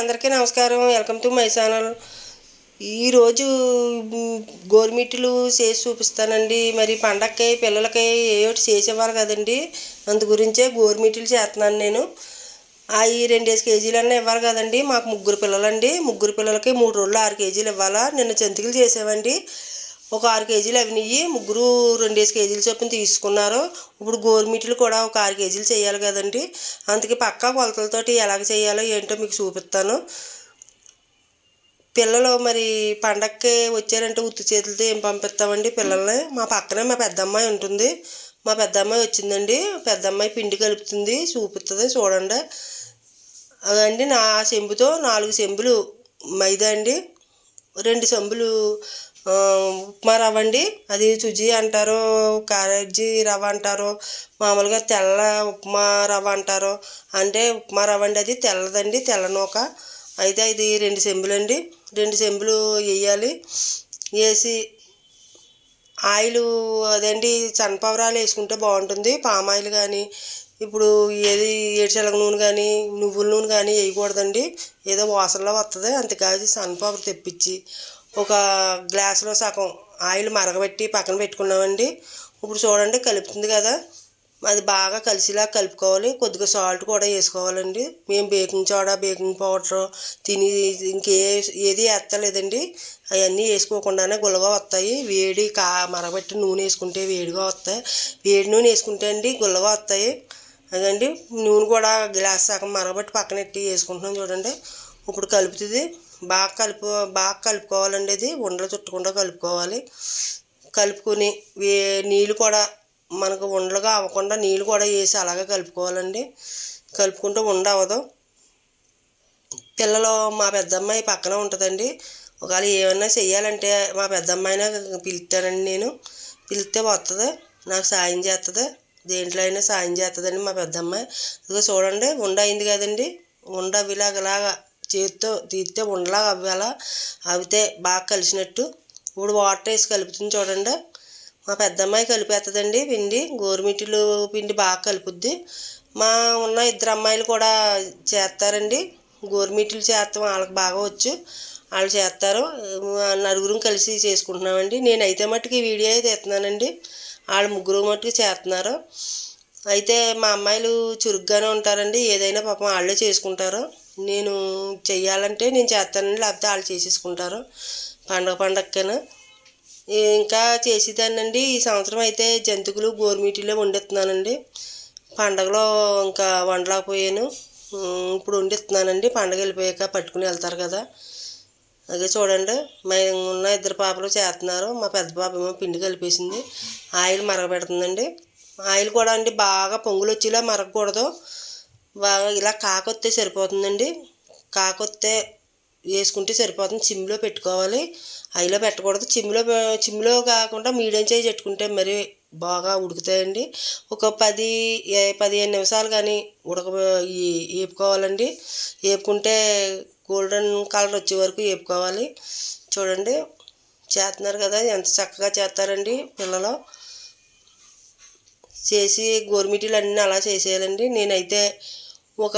అందరికీ నమస్కారం. Welcome to my channel. ఈరోజు గోరుమిట్లు చేసి చూపిస్తానండి. మరి పండక్కి పిల్లలకి ఏ చేసేవారు చేసి ఇవ్వాలి కదండి. అందు గురించే గోరుమిట్లు చేస్తున్నాను నేను. అవి రెండేసి కేజీలన్నా ఇవ్వాలి కదండి మాకు ముగ్గురు పిల్లలండి. ముగ్గురు పిల్లలకి మూడు రోజులు ఆరు కేజీలు ఇవ్వాలా? నిన్న జంతికలు చేసామండి ఒక ఆరు కేజీలు అవి నెయ్యి ముగ్గురు రెండేసి కేజీలు చొప్పున తీసుకున్నారు. ఇప్పుడు గోరుమిట్లు కూడా ఒక ఆరు కేజీలు చేయాలి కదండి. అందుకే పక్కా కొలతలతోటి ఎలాగ చేయాలో ఏంటో మీకు చూపిస్తాను. పిల్లలు మరి పండక్కి వచ్చారంటే ఉత్తి చేతులతో ఏం పంపిస్తామండి పిల్లల్ని? మా పక్కనే మా పెద్దమ్మాయి ఉంటుంది. మా పెద్దమ్మాయి వచ్చిందండి. పెద్దమ్మాయి పిండి కలుపుతుంది చూపిస్తుంది చూడండి. అదండి నా చెంబుతో నాలుగు చెంబులు మైదా అండి. రెండు చెంబులు ఉప్మా రవ్వ అండి. అది సుజీ అంటారు కారజీ రవ్వ అంటారు మామూలుగా తెల్ల ఉప్మా రవ్వ అంటారు. అంటే ఉప్మా రవ్వ అండి అది తెల్లదండి తెల్ల నూక. అయితే ఇది రెండు చెంబులు అండి. రెండు సెంబులు వేయాలి. వేసి ఆయిల్ అదండి సన్ఫ్లవరాలు వేసుకుంటే బాగుంటుంది. పామ్ ఆయిల్ కానీ ఇప్పుడు ఏది ఏడుశనగ నూనె కానీ నువ్వుల నూనె కానీ వేయకూడదండి. ఏదో వాసనలో వస్తుంది అంతకాదు సన్ఫ్లవర్ తెప్పించి. ఒక గ్లాసులో సగం ఆయిల్ మరగబెట్టి పక్కన పెట్టుకున్నామండి. ఇప్పుడు చూడండి కలుపుతుంది కదా. అది బాగా కలిసిలా కలుపుకోవాలి. కొద్దిగా సాల్ట్ కూడా వేసుకోవాలండి. మేము బేకింగ్ సోడా బేకింగ్ పౌడర్ తిని ఇంకే ఏది వేస్తలేదండి అవన్నీ వేసుకోకుండానే గుల్లగా వస్తాయి. వేడి కా మరగబెట్టి నూనె వేసుకుంటే వేడిగా వస్తాయి. వేడి నూనె వేసుకుంటే అండి గుల్లగా వస్తాయి. అదండి. నూనె కూడా గ్లాస్ సగం మరగబెట్టి పక్కనెట్టి వేసుకుంటున్నాం చూడండి. ఇప్పుడు కలుపుతుంది. బాగా కలుపు బాగా కలుపుకోవాలండి ఇది ఉండలు చుట్టకుండా కలుపుకోవాలి. కలుపుకొని వే నీళ్ళు కూడా మనకు ఉండలుగా అవ్వకుండా నీళ్ళు కూడా వేసి అలాగే కలుపుకోవాలండి. కలుపుకుంటే ఉండ అవ్వదు. పిల్లలు మా పెద్దమ్మాయి పక్కన ఉంటుందండి. ఒకవేళ ఏమన్నా చెయ్యాలంటే మా పెద్దమ్మాయినే పిలుస్తానండి నేను. పిలిస్తే వస్తుంది నాకు సాయం చేస్తుంది దేంట్లో అయినా సాయం చేస్తుందండి మా పెద్దమ్మాయి. ఇదిగో చూడండి ఉండ అయింది కదండి. ఉండ ఇలాగలాగా చేతితో తీస్తే ఉండలా అవ్వాలా? అవితే బాగా కలిసినట్టు. ఇప్పుడు వాటర్ వేసి కలుపుతుంది చూడండి. మా పెద్దమ్మాయి కలిపేస్తుందండి పిండి. గోరుమిట్లు పిండి బాగా కలుపుద్ది. మా ఉన్న ఇద్దరు అమ్మాయిలు కూడా చేస్తారండి. గోరుమిట్లు చేస్తాం వాళ్ళకి బాగా వచ్చు. వాళ్ళు చేస్తారు. నలుగురం కలిసి చేసుకుంటున్నామండి. నేనైతే మట్టుకు ఈ వీడియో అయితే వాళ్ళు ముగ్గురు మట్టుకు చేస్తున్నారు. అయితే మా అమ్మాయిలు చురుగ్గానే ఉంటారండి. ఏదైనా పాపం వాళ్ళే చేసుకుంటారు. నేను చెయ్యాలంటే నేను చేస్తానండి లేకపోతే వాళ్ళు చేసేసుకుంటారు. పండగ పండగకైనా ఇంకా చేసేదానండి ఈ సంవత్సరం అయితే జంతికలు గోరుమీటిలో వండిస్తున్నానండి. పండగలో ఇంకా వండలేకపోయాను. ఇప్పుడు వండిస్తున్నానండి. పండగ వెళ్ళిపోయాక పట్టుకుని వెళ్తారు కదా. అదే చూడండి. మేము ఉన్న ఇద్దరు పాపలు చేస్తున్నారు. మా పెద్ద పాప ఏమో పిండి కలిపేసింది. ఆయిల్ మరగబెడుతుందండి. ఆయిల్ కూడా అండి బాగా పొంగులు వచ్చేలా మరగకూడదు. బాగా ఇలా కాకొత్తే సరిపోతుందండి. కాకొత్తే వేసుకుంటే సరిపోతుంది. చిమ్లో పెట్టుకోవాలి. హైలో పెట్టకూడదు. చిమ్లో చిమ్లో కాకుండా మీడియం చేసి పెట్టుకుంటే మరి బాగా ఉడుకుతాయండి. ఒక పది ఏ- పదిహేను నిమిషాలు కానీ ఉడక వేపుకోవాలండి వేపుకుంటే గోల్డెన్ కలర్ వచ్చే వరకు వేపుకోవాలి చూడండి. చేస్తున్నారు కదా. ఎంత చక్కగా చేస్తారండి పిల్లలు. చేసి గోరుమిటీలు అన్నీ అలా చేసేయాలండి. నేనైతే ఒక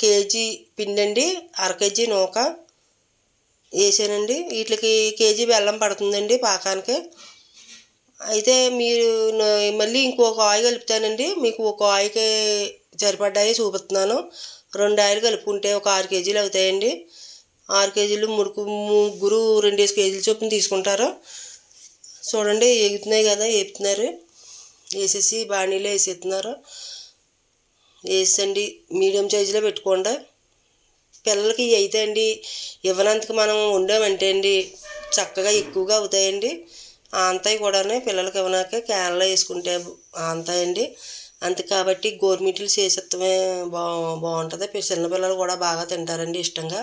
కేజీ పిండి అండి అర కేజీ నూక వేసానండి. వీటికి కేజీ బెల్లం పడుతుందండి పాకానికి. అయితే మీరు మళ్ళీ ఇంకొక ఆయి కలుపుతానండి. మీకు ఒక ఆయికి సరిపడ్డాయి చూపిస్తున్నాను. రెండు ఆయిలు కలుపుకుంటే ఒక ఆరు కేజీలు అవుతాయండి. ఆరు కేజీలు ముడుకు ముగ్గురు రెండేసి కేజీలు చొప్పున తీసుకుంటారు. చూడండి ఎగుతున్నాయి కదా వేపుతున్నారు వేసేసి బాణీలో వేసేస్తున్నారు. వేసండి మీడియం సైజులో పెట్టుకోండి. పిల్లలకి అయితే అండి ఇవ్వనంతకు మనం ఉండామంటే అండి చక్కగా ఎక్కువగా అవుతాయండి. ఆంతాయి కూడానే పిల్లలకి ఇవ్వనాక క్యాన్లో వేసుకుంటే ఆంతాయండి అంతే కాబట్టి గోరుమిట్లు చేసేత్తమే బా బాగుంటుంది. చిన్న చిన్నపిల్లలు కూడా బాగా తింటారండి ఇష్టంగా.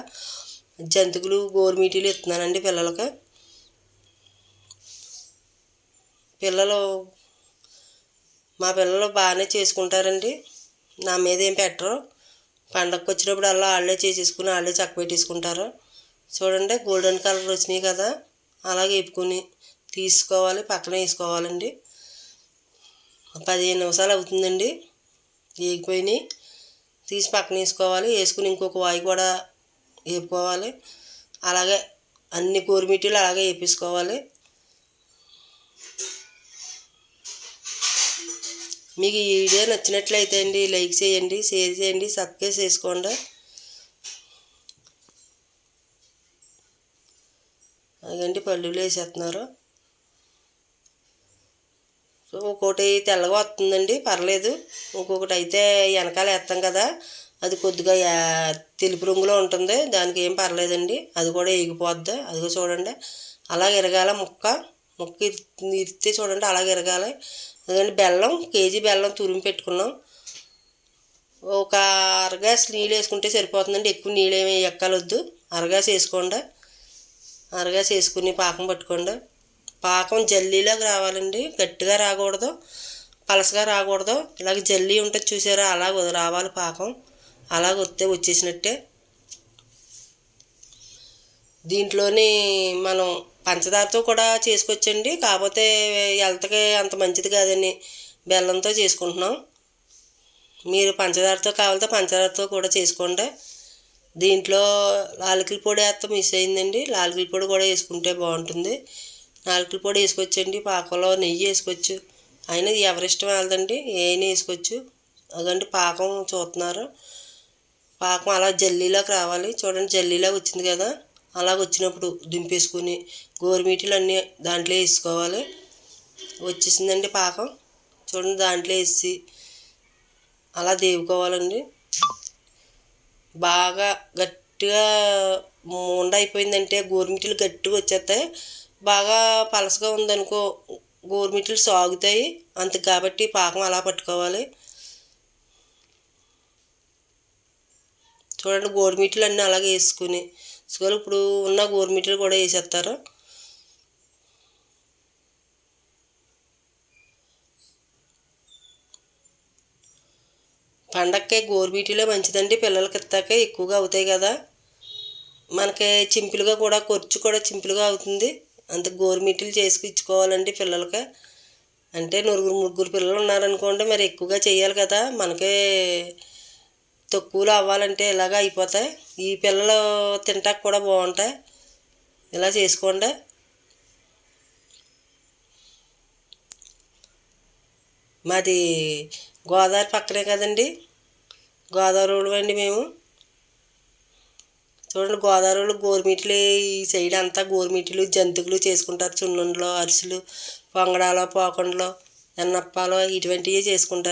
జంతికలు గోరుమిటీలు ఇస్తున్నానండి పిల్లలకి. పిల్లలు మా పిల్లలు బాగానే చేసుకుంటారండి. నా మీద ఏం పెట్టరు. పండగకి వచ్చినప్పుడు అలా వాళ్ళే చేసేసుకుని వాళ్ళే చక్క పెట్టేసుకుంటారు. చూడండి గోల్డెన్ కలర్ వచ్చినాయి కదా. అలాగే వేపుకొని తీసుకోవాలి పక్కన వేసుకోవాలండి. పదిహేను నిమిషాలు అవుతుందండి. వేగిపోయినాయి. తీసి పక్కన వేసుకోవాలి. వేసుకుని ఇంకొక వాయి కూడా వేపుకోవాలి. అలాగే అన్ని గోరుమిటీలు అలాగే వేపేసుకోవాలి. మీకు ఈ వీడియో నచ్చినట్లయితే అండి లైక్ చేయండి షేర్ చేయండి సబ్స్క్రైబ్ చేసుకోండి. అదండి పల్లీలు వేసేస్తున్నారు. సో ఇంకోటి తెల్లగా వస్తుందండి పర్లేదు. ఇంకొకటి అయితే వెనకాల వేస్తాం కదా అది కొద్దిగా తెలుపు రంగులో ఉంటుంది. దానికి ఏం పర్లేదండి అది కూడా ఎగిపోద్ది అదిగో చూడండి అలా ఇరగాల ముక్క. ముక్క ఇరితే చూడండి అలాగ ఇరగాలి. అదండి బెల్లం కేజీ బెల్లం తురిమి పెట్టుకున్నాం. ఒక అరగాస్ నీళ్ళు వేసుకుంటే సరిపోతుందండి. ఎక్కువ నీళ్ళు ఏమి ఎక్కలొద్దు. అరగాస్ వేసుకోండి. అరగాస్ వేసుకుని పాకం పట్టుకోండి. పాకం జల్లీలోకి రావాలండి. గట్టిగా రాకూడదు. పలసగా రాకూడదు. ఇలాగ జల్లీ ఉంటుంది చూసారా? అలా రావాలి పాకం. అలాగ వస్తే వచ్చేసినట్టే. దీంట్లోని మనం పంచదారతో కూడా చేసుకోవచ్చండి కాకపోతే హెల్త్కి అంత మంచిది కాదని బెల్లంతో చేసుకుంటున్నాం. మీరు పంచదారతో కావాలితే పంచదారతో కూడా చేసుకోండి. దీంట్లో లాలికల పొడి వేస్తే మిస్ అయిందండి. లాలికల పొడి కూడా వేసుకుంటే బాగుంటుంది. నాలుకల పొడి వేసుకోవచ్చండి పాకంలో నెయ్యి వేసుకోవచ్చు. అయినా ఎవరిష్టం వాళ్ళదండి. ఏమైనా వేసుకోవచ్చు. అదండి పాకం చూస్తున్నారు. పాకం అలా జల్లీలోకి రావాలి. చూడండి జల్లీలాగా వచ్చింది కదా. అలాగ వచ్చినప్పుడు దింపేసుకొని గోరుమీటలు అన్నీ దాంట్లో వేసుకోవాలి. వచ్చేసిందండి పాకం. చూడండి దాంట్లో వేసి అలా దేవుకోవాలండి. బాగా గట్టిగా ముండ అయిపోయిందంటే గోరుమిటీలు గట్టిగా వచ్చేస్తాయి. బాగా పలసగా ఉందనుకో గోరుమిటీలు సాగుతాయి. అంత కాబట్టి పాకం అలా పట్టుకోవాలి. చూడండి గోరుమిటీలు అన్నీ అలాగే వేసుకుని సో ఇప్పుడు ఉన్న గోరుమిటీలు కూడా వేసేస్తారు. పండక్కి గోరుబీటీలో మంచిదండి. పిల్లలకి ఇస్తాక ఎక్కువగా అవుతాయి కదా. మనకి చింపులుగా కూడా ఖర్చు కూడా చింపులుగా అవుతుంది. అంత గోరుమిటీలు చేసుకు ఇచ్చుకోవాలండి పిల్లలకి. అంటే నలుగురు ముగ్గురు పిల్లలు ఉన్నారనుకోండి మరి ఎక్కువగా చేయాలి కదా. మనకే తక్కువలో అవ్వాలంటే ఇలాగ అయిపోతాయి? ఈ పిల్లలు తింటాక కూడా బాగుంటాయి. ఇలా చేసుకోండి. మాది గోదావరి పక్కనే కదండి. గోదావరి అండి మేము. చూడండి గోదావరిలో గోరుమిట్లు ఈ సైడ్ అంతా గోరుమిట్లు జంతువులు చేసుకుంటారు. చున్నుండలు అరిసెలు పొంగడాలు పోకుండలో ఎన్నప్పాలు ఇటువంటివి చేసుకుంటారు.